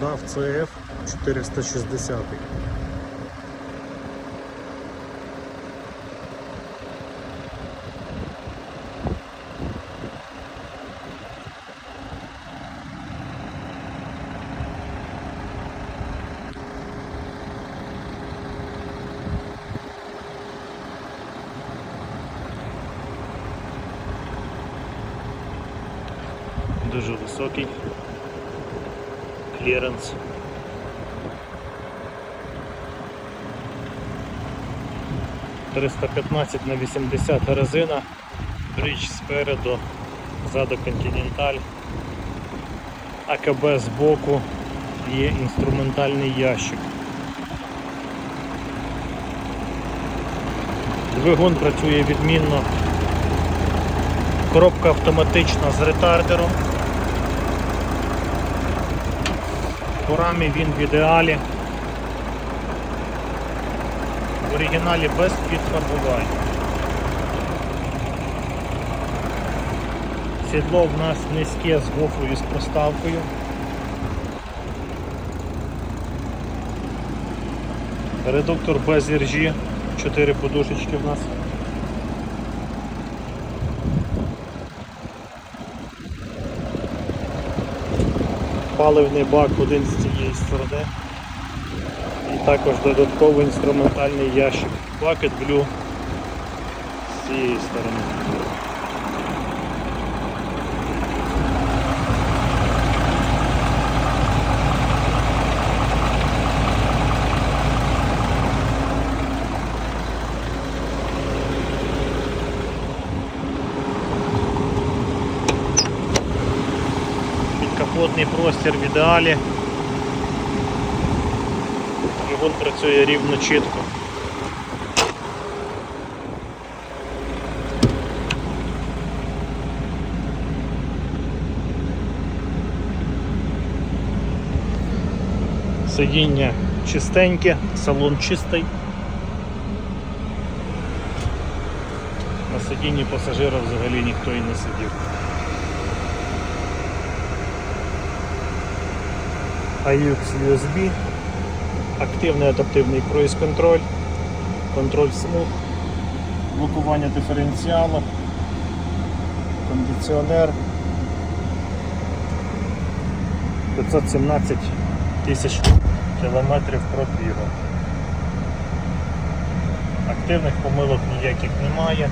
DAF CF 460. Дуже високий кліренс. «315 на 80 резина, бридж спереду, ззаду континенталь, АКБ збоку, є інструментальний ящик. Двигун працює відмінно. Коробка автоматична з ретардером. По рамі він в ідеалі. В оригіналі без підфарбувань. Сідло в нас низьке з гофрою з проставкою. Редуктор без іржі, 4 подушечки в нас. Паливний бак один з цієї сторони. І також додатковий інструментальний ящик. Bucket Blue з цієї сторони. Підкапотний простір в ідеалі. Двигун працює рівно чітко. Сидіння чистеньке, салон чистий. На сидінні пасажира взагалі ніхто і не сидів. AUX USB, активний адаптивний круїз контроль, контроль смуг, блокування диференціалу, кондиціонер. 517 тисяч кілометрів пробігу. Активних помилок ніяких немає.